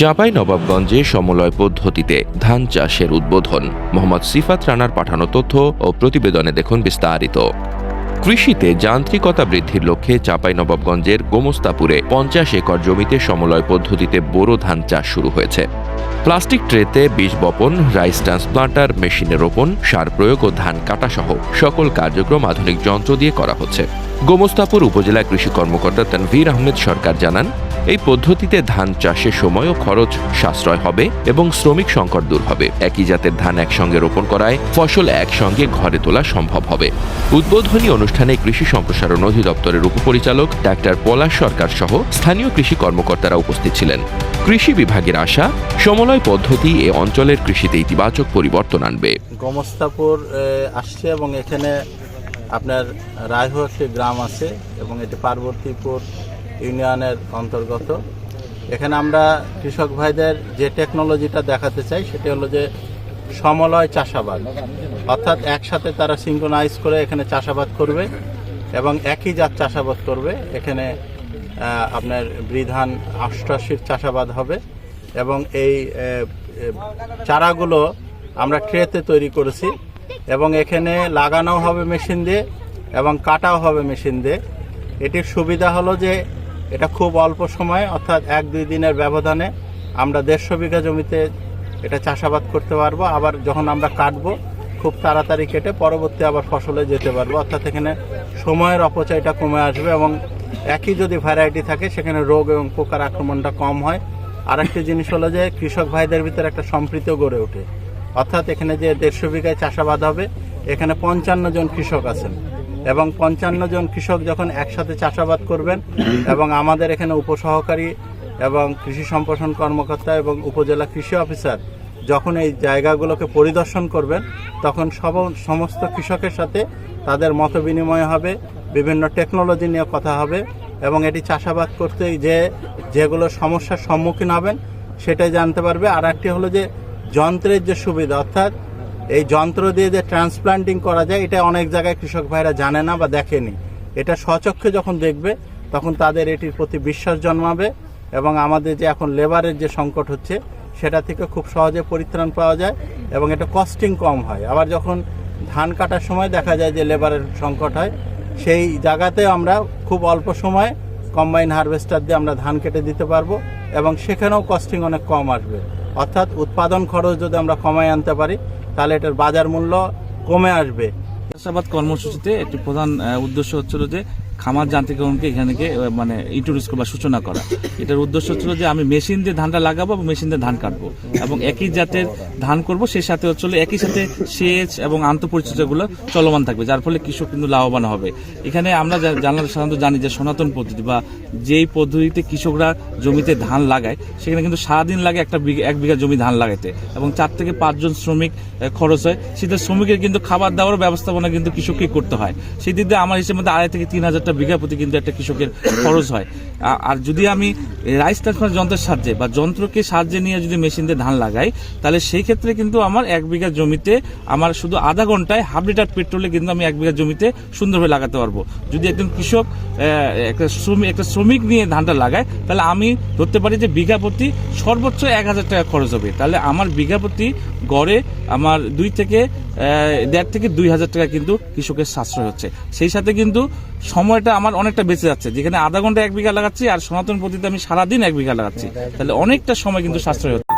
চাঁপাই নবাবগঞ্জে সমলয় পদ্ধতিতে ধান চাষের উদ্বোধন। মোহাম্মদ সিফাত রানার পাঠানো তথ্য ও প্রতিবেদনে দেখুন বিস্তারিত। কৃষিতে যান্ত্রিকতা বৃদ্ধির লক্ষ্যে চাঁপাই নবাবগঞ্জের গোমস্তাপুরে পঞ্চাশ একর জমিতে সমলয় পদ্ধতিতে বোরো ধান চাষ শুরু হয়েছে। প্লাস্টিক ট্রেতে বীজ বপন, রাইস ট্রান্সপ্লান্টার, মেশিনে রোপণ, সার প্রয়োগ ও ধান কাটা সহ সকল কার্যক্রম আধুনিক যন্ত্র দিয়ে করা হচ্ছে। গোমস্তাপুর উপজেলা কৃষি কর্মকর্তা তানভীর আহমেদ সরকার জানান এই পদ্ধতিতে ধান চাষের সময় ও খরচ সাশ্রয় হবে এবং শ্রমিক সংকট দূর হবে। একই জাতের ধান একসঙ্গে রোপণ করায় ফসল একসঙ্গে ঘরে তোলা সম্ভব হবে। উদ্বোধনী অনুষ্ঠানে কৃষি সম্প্রসারণ অধিদপ্তরের উপপরিচালক ডাক্তার পলাশ সরকার সহ স্থানীয় কৃষি কর্মকর্তারা উপস্থিত ছিলেন। কৃষি বিভাগের আশা, সমলয় পদ্ধতি এ অঞ্চলের কৃষিতে ইতিবাচক পরিবর্তন আনবে। গোমস্তাপুর আসছে এবং এখানে আপনার রায়হু একটি গ্রাম আছে এবং এটি পার্বতীপুর ইউনিয়নের অন্তর্গত। এখানে আমরা কৃষক ভাইদের যে টেকনোলজিটা দেখাতে চাই, সেটি হলো যে সমলয় চাষাবাদ। অর্থাৎ একসাথে তারা সিঙ্ক্রোনাইজ করে এখানে চাষাবাদ করবে এবং একই জাত চাষাবাদ করবে। এখানে আপনার বৃধান অষ্টাশির চাষাবাদ হবে এবং এই চারাগুলো আমরা ট্রেতে তৈরি করেছি এবং এখানে লাগানো হবে মেশিন দিয়ে এবং কাটাও হবে মেশিন দিয়ে। এটির সুবিধা হলো যে এটা খুব অল্প সময়, অর্থাৎ এক দুই দিনের ব্যবধানে আমরা দেড়শো বিঘা জমিতে এটা চাষাবাদ করতে পারব। আবার যখন আমরা কাটবো, খুব তাড়াতাড়ি কেটে পরবর্তী আবার ফসলে যেতে পারব। অর্থাৎ এখানে সময়ের অপচয়টা কমে আসবে এবং একই যদি ভ্যারাইটি থাকে, সেখানে রোগ এবং পোকার আক্রমণটা কম হয়। আর আরেকটি জিনিস হলো যে, কৃষক ভাইদের ভিতরে একটা সম্প্রীতিও গড়ে ওঠে। অর্থাৎ এখানে যে দেড়শো বিঘায় চাষাবাদ হবে, এখানে পঞ্চান্ন জন কৃষক আছেন। এবং পঞ্চান্ন জন কৃষক যখন একসাথে চাষাবাদ করবেন এবং আমাদের এখানে উপসহকারী এবং কৃষি সম্প্রসারণ কর্মকর্তা এবং উপজেলা কৃষি অফিসার যখন এই জায়গাগুলোকে পরিদর্শন করবেন, তখন সব সমস্ত কৃষকের সাথে তাদের মত বিনিময় হবে, বিভিন্ন টেকনোলজি নিয়ে কথা হবে এবং এটি চাষাবাদ করতে যে যেগুলো সমস্যার সম্মুখীন হবেন সেটাই জানতে পারবে। আর একটি হলো যে যন্ত্রের যে সুবিধা, অর্থাৎ এই যন্ত্র দিয়ে যে ট্রান্সপ্লান্টিং করা যায়, এটা অনেক জায়গায় কৃষক ভাইরা জানে না বা দেখেনি। এটা স্বচক্ষে যখন দেখবে, তখন তাদের এটির প্রতি বিশ্বাস জন্মাবে এবং আমাদের যে এখন লেবারের যে সংকট হচ্ছে, সেটা থেকে খুব সহজে পরিত্রাণ পাওয়া যায় এবং এটা কস্টিং কম হয়। আবার যখন ধান কাটার সময় দেখা যায় যে লেবারের সংকট হয়, সেই জায়গাতে আমরা খুব অল্প সময়ে কম্বাইন হারভেস্টার দিয়ে আমরা ধান কেটে দিতে পারব এবং সেখানেও কস্টিং অনেক কম আসবে। অর্থাৎ উৎপাদন খরচ যদি আমরা কমায় আনতে পারি তাহলে এটার বাজার মূল্য কমে আসবে। চাষাবাদ কর্মসূচিতে একটি প্রধান উদ্দেশ্য হচ্ছিল যে খামার যান্ত্রিকরণকে এখানে মানে ইন্ট্রোডিউস বা সূচনা করা। এটার উদ্দেশ্য হচ্ছিল যে আমি মেশিন দিয়ে ধানটা লাগাবো এবং মেশিন দিয়ে ধান কাটবো এবং একই জাতের ধান করব, সেই সাথে হচ্ছিল একই সাথে সেচ এবং আন্তঃপরিচর্যাগুলো চলমান থাকবে, যার ফলে কৃষক কিন্তু লাভবান হবে। এখানে আমরা জানলা, সাধারণত জানি যে সনাতন পদ্ধতি বা যেই পদ্ধতিতে কৃষকরা জমিতে ধান লাগায়, সেখানে কিন্তু সারাদিন লাগে একটা এক বিঘা জমি ধান লাগাইতে এবং চার থেকে পাঁচজন শ্রমিক খরচ হয়। সেটা শ্রমিকের কিন্তু খাবার দাবার ব্যবস্থাপনা কিন্তু কৃষককে করতে হয়। সেই দিক দিয়ে আমার হিসেবে মধ্যে আড়াই থেকে তিন হাজারটা বিঘা প্রতি কিন্তু একটা কৃষকের খরচ হয়। আর যদি আমি রাইস ট্রান্সফার যন্ত্রের সাহায্যে বা যন্ত্রকে সাহায্যে নিয়ে যদি মেশিন দিয়ে ধান লাগাই, তাহলে সেই ক্ষেত্রে কিন্তু আমার এক বিঘা জমিতে আমার শুধু আধা ঘন্টায় হাফ লিটার পেট্রোলে কিন্তু আমি এক বিঘা জমিতে সুন্দরভাবে লাগাতে পারব। যদি একজন কৃষক একটা শ্রমিক একটা শ্রমিক নিয়ে ধানটা লাগায়, তাহলে আমি ধরতে পারি যে বিঘা প্রতি সর্বোচ্চ এক হাজার টাকা খরচ হবে। তাহলে আমার বিঘা প্রতি গড়ে আমার দুই থেকে দেড় থেকে দুই হাজার টাকা কিন্তু কৃষকের সাশ্রয় হচ্ছে। সেই সাথে কিন্তু সময়টা আমার অনেকটা বেঁচে যাচ্ছে। যেখানে আধা ঘণ্টা এক বিঘা লাগাচ্ছি আর সনাতন পদ্ধতিতে আমি সারাদিন এক বিঘা লাগাচ্ছি। তাহলে অনেকটা সময় কিন্তু সাশ্রয় হচ্ছে।